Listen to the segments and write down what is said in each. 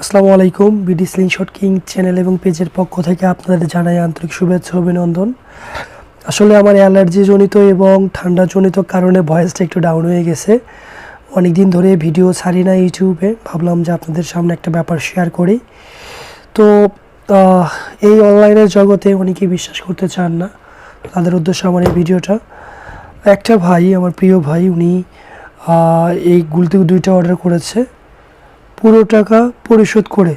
আসসালামু আলাইকুম BD slingshot king channel এবং পেজের পক্ষ থেকে আপনাদের জানাই আন্তরিক শুভেচ্ছা, অভিনন্দন। আসলে আমার অ্যালার্জি জনিত এবং ঠান্ডা জনিত কারণে ভয়েসটা একটু ডাউন হয়ে গেছে। অনেক দিন ধরে ভিডিও ছাড়ি না ইউটিউবে, ভাবলাম যে আপনাদের সামনে একটা ব্যাপার শেয়ার করি। তো এই অনলাইনের জগতে অনেকেই বিশ্বাস করতে চান না? তাদের উদ্দেশ্যে আমার এই ভিডিওটা। একটা ভাই, আমার প্রিয় ভাই, উনি এই গুলতি দুইটা অর্ডার করেছে। পুরো টাকা পরিশোধ করে।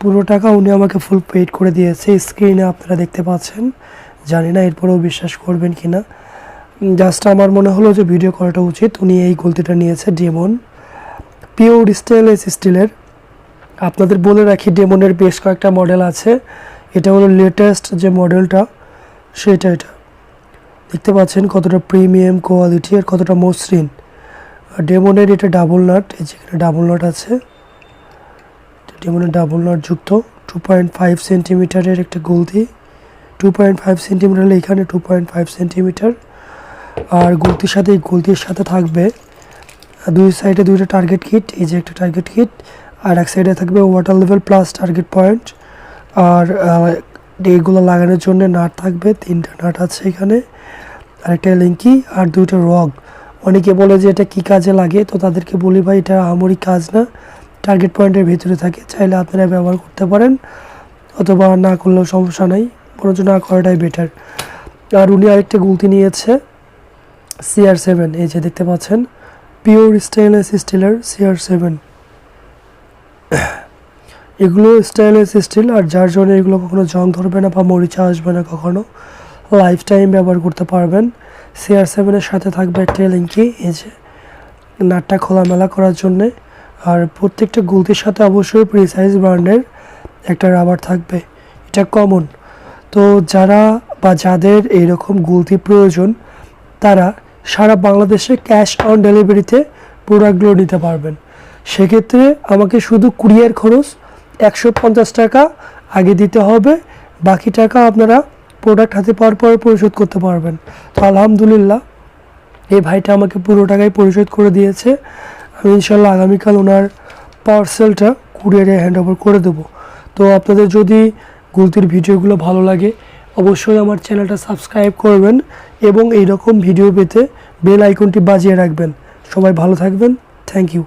পুরো টাকা উনি আমাকে ফুল পেড করে দিয়েছে। স্ক্রিনে আপনারা দেখতে পাচ্ছেন। জানি না এরপরেও বিশ্বাস করবেন কি না জাস্ট আমার মনে হলো যে ভিডিও করাটা উচিত। উনি এই গলতিটা নিয়েছে ডেমন পিওর স্টেনলেস স্টিলের আপনাদের বলে রাখি ডেমনের বেশ কয়েকটা মডেল আছে। এটা হলো লেটেস্ট যে মডেলটা সেটা এটা। দেখতে পাচ্ছেন কতটা প্রিমিয়াম কোয়ালিটি আর কতটা মসৃণ। ডেমনের এটা ডাবল নাট যেখানে ডাবল নাট আছে। ডেমনের ডাবল নাট যুক্ত টু পয়েন্ট ফাইভ সেন্টিমিটারের একটা গলতি। টু পয়েন্ট ফাইভ সেন্টিমিটার হলে এখানে টু পয়েন্ট ফাইভ সেন্টিমিটার আর গলতির সাথে, এই গলতির সাথে থাকবে দুই সাইডে দুইটা টার্গেট কিট এই যে একটা টার্গেট কিট আর এক সাইডে থাকবে water level plus target point আর এইগুলো লাগানোর জন্য নাট থাকবে, তিনটা নাট আছে এখানে আর একটা লিঙ্কি আর দুইটা রগ অনেকে বলে যে এটা কি কাজে লাগে? তো তাদেরকে বলি ভাই, এটা আমরি কাজ না। টার্গেট পয়েন্টের ভিতরে থাকে, চাইলে আপনারা ব্যবহার করতে পারেন, অথবা না করলেও সমস্যা নাই, বরঞ্চ না করাটাই বেটার আর উনি আরেকটা গুলতি নিয়েছে সিআর সেভেন এই যে দেখতে পাচ্ছেন পিওর স্টেনলেস স্টিলের সিআর সেভেন এগুলো স্টেনলেস স্টিল আর যার জন্য এগুলো কখনো জং ধরবে না বা মরিচা আসবে না কখনো লাইফ টাইম ব্যবহার করতে পারবেন। সিআর সেভেনের সাথে থাকবে একটা লিঙ্কি এই যে, নাটটা খোলামেলা করার জন্যে। আর প্রত্যেকটা গুলতির সাথে অবশ্যই প্রিসাইজ ব্র্যান্ডের একটা রাবার থাকবে। এটা কমন তো যারা বা যাদের এইরকম গুলতি প্রয়োজন, তারা সারা বাংলাদেশে ক্যাশ অন ডেলিভারিতে প্রোডাক্টগুলো নিতে পারবেন। সেক্ষেত্রে আমাকে শুধু কুরিয়ার খরচ একশো পঞ্চাশ টাকা আগে দিতে হবে, বাকি টাকা আপনারা প্রোডাক্ট হাতে পাওয়ার পরে পরিশোধ করতে পারবেন। তো আলহামদুলিল্লাহ, এই ভাইটা আমাকে পুরো টাকাই পরিশোধ করে দিয়েছে। আমি ইনশাল্লাহ আগামীকাল ওনার পার্সেলটা কুরিয়ারে হ্যান্ড ওভার করে দেবো। তো আপনাদের যদি গুলতির ভিডিওগুলো ভালো লাগে, অবশ্যই আমার চ্যানেলটা সাবস্ক্রাইব করবেন এবং এই রকম ভিডিও পেতে বেল আইকনটি বাজিয়ে রাখবেন। সবাই ভালো থাকবেন। Thank you